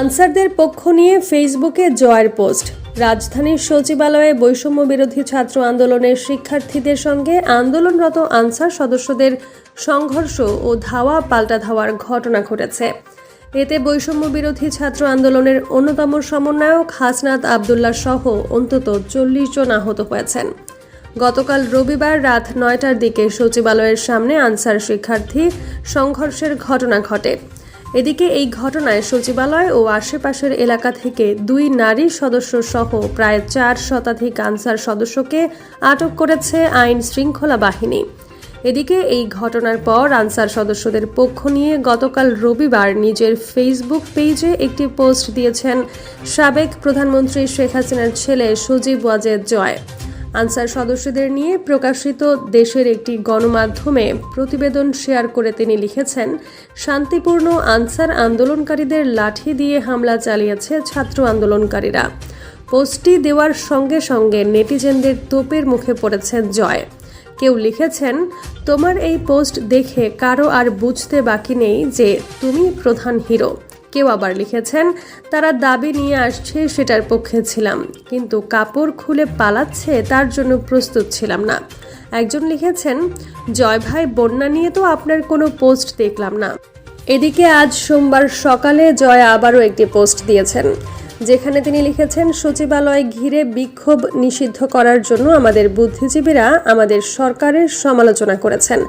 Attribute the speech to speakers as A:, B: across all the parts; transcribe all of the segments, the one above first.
A: আনসারদের পক্ষ নিয়ে ফেসবুকে জয়ের পোস্ট। রাজধানীর সচিবালয়ে বৈষম্য বিরোধী ছাত্র আন্দোলনের শিক্ষার্থীদের সঙ্গে আন্দোলনরত আনসার সদস্যদের সংঘর্ষ ও ধাওয়া পাল্টা ধাওয়ার ঘটনা ঘটেছে। এতে বৈষম্য বিরোধী ছাত্র আন্দোলনের অন্যতম সমন্বয়ক হাসনাত আবদুল্লাহ সহ অন্তত চল্লিশ জন আহত হয়েছেন। গতকাল রবিবার রাত নয়টার দিকে সচিবালয়ের সামনে আনসার শিক্ষার্থী সংঘর্ষের ঘটনা ঘটে। এদিকে এই ঘটনায় সচিবালয় ও আশেপাশের এলাকা থেকে দুই নারী সদস্য সহ প্রায় চার শতাধিক আনসার সদস্যকে আটক করেছে আইন শৃঙ্খলা বাহিনী। এদিকে এই ঘটনার পর আনসার সদস্যদের পক্ষ নিয়ে গতকাল রবিবার নিজের ফেসবুক পেজে একটি পোস্ট দিয়েছেন সাবেক প্রধানমন্ত্রী শেখ হাসিনার ছেলে সজীব ওয়াজেদ জয়। আনসার সদস্যদের নিয়ে প্রকাশিত দেশের একটি গণমাধ্যমে প্রতিবেদন শেয়ার করে তিনি লিখেছেন, শান্তিপূর্ণ আনসার আন্দোলনকারীদের লাঠি দিয়ে হামলা চালিয়েছে ছাত্র আন্দোলনকারীরা। পোস্টটি দেওয়ার সঙ্গে সঙ্গে নেটিজেনদের তোপের মুখে পড়েছে জয়। কেউ লিখেছেন, তোমার এই পোস্ট দেখে কারও আর বুঝতে বাকি নেই যে তুমি প্রধান হিরো। কেউ আবার লিখেছেন, তারা দাবি নিয়ে আসছে, সেটার পক্ষে ছিলাম। কিন্তু কাপড় খুলে পালাচ্ছে, তার জন্য প্রস্তুত ছিলাম না। একজন লিখেছেন, জয় ভাই, বন্যা নিয়ে তো আপনার কোনো পোস্ট দেখলাম না। এদিকে আজ সোমবার সকালে জয় আবারও একটি পোস্ট দিয়েছেন। যেখানে তিনি লিখেছেন, সচিবালয় ঘিরে বিক্ষোভ নিষিদ্ধ করার জন্য আমাদের বুদ্ধিজীবীরা আমাদের সরকারের সমালোচনা করেছেন।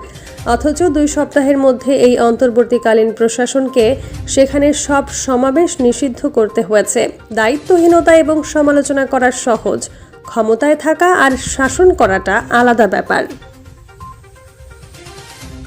A: অথচ দুই সপ্তাহের মধ্যে এই অন্তর্বর্তীকালীন প্রশাসনকে সেখানে সব সমাবেশ নিষিদ্ধ করতে হয়েছে। দায়িত্বহীনতা এবং সমালোচনা করা সহজ। ক্ষমতায় থাকা আর শাসন করাটা আলাদা ব্যাপার।